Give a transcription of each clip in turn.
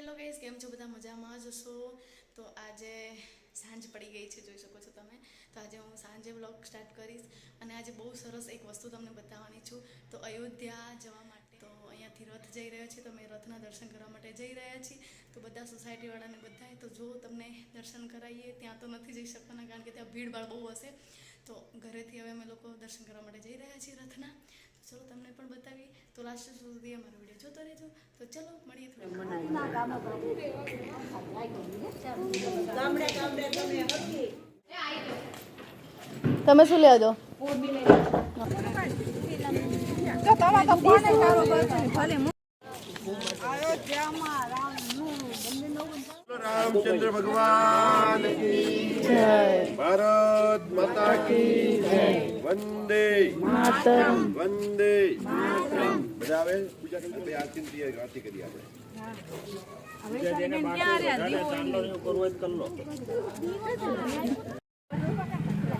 Hello guys કેમ છો? બધા મજામાં જ છો તો આજે સાંજ પડી ગઈ છે, જોઈ શકો છો તમે. તો આજે હું સાંજે બ્લોગ સ્ટાર્ટ કરીશ અને આજે બહુ સરસ એક વસ્તુ તમને બતાવવાની છું. તો અયોધ્યા જવા માટે તો અહીંયાથી રથ જઈ રહ્યો છે, તો અમે રથના દર્શન કરવા માટે જઈ રહ્યા છીએ. તો બધા સોસાયટીવાળાને બધાએ તો જો તમને દર્શન કરાવીએ ત્યાં તો નથી જઈ શકવાના, કારણ કે ત્યાં ભીડભાડ બહુ હશે. તો ઘરેથી હવે અમે લોકો દર્શન કરવા માટે જઈ રહ્યા છીએ રથના. ચલો તમને પણ બતાવીએ તો લાસ્ટ સુધી અમારો વીડિયો જોતો રહેજો. તો ચલો મળીએ થોડા તમે શું લેવા દો રામચંદ્ર ભગવાન ભારત માતા કી વંદે વંદે બધા આવે? પૂજા કરી બે આરતી ની આરતી કરી આપણે.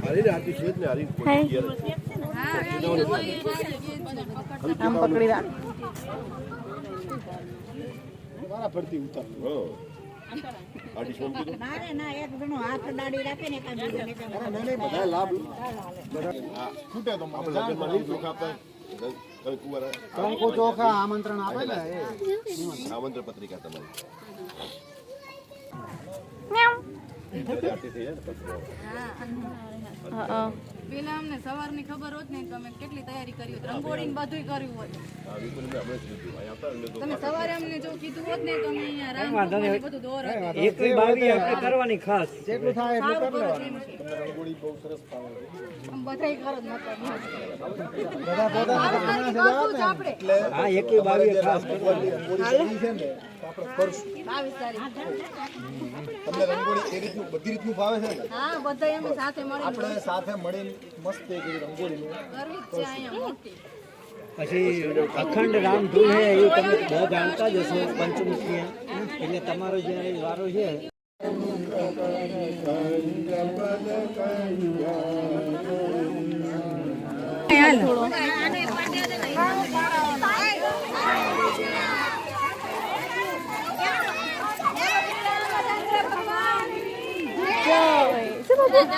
હરી ને આરતી છે જ ને હરી આમ પકડી રાખ. તમારા ફરતી ઉતાર. આમંત્રણ આપે ને? આમંત્રણ પત્રિકા તમારી. પેલા અમને સવારની ખબર હોત નહીં તો અમે કેટલી તૈયારી કરી હોત. રંગોળી ને બધું કર્યું હોત. તમે સવારે અમને જો કીધું હોત નહીં તો અમે અહીંયા રામ બધું દોર હતું. બાવી આપણે કરવાની ખાસ. જેટલું થાય એટલું કરી લેવાનું. છો એમ છે. રંગોળી બહુ સરસ ફાવે આમ બધાય કરો. બધા પોતાના ઘરના કરવું જ આપણે. હા એકવી બાવી ખાસ. રંગોળી છે ને આપણે કરશું. બાવીસ તારીખ તમને રંગોળી એ રીતનું બધી રીતનું ભાવે છે ને? હા બધાય એમ સાથે મળીને આપણે સાથે મળીને મસ્ત એક રંગોળીનું. પછી અખંડ રામ ધૂન હે એ તમે બધા જાણતા જ હશો પંચમુખી એટલે તમારો જ્યારે વારો છે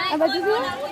આ બાજુ જુઓ.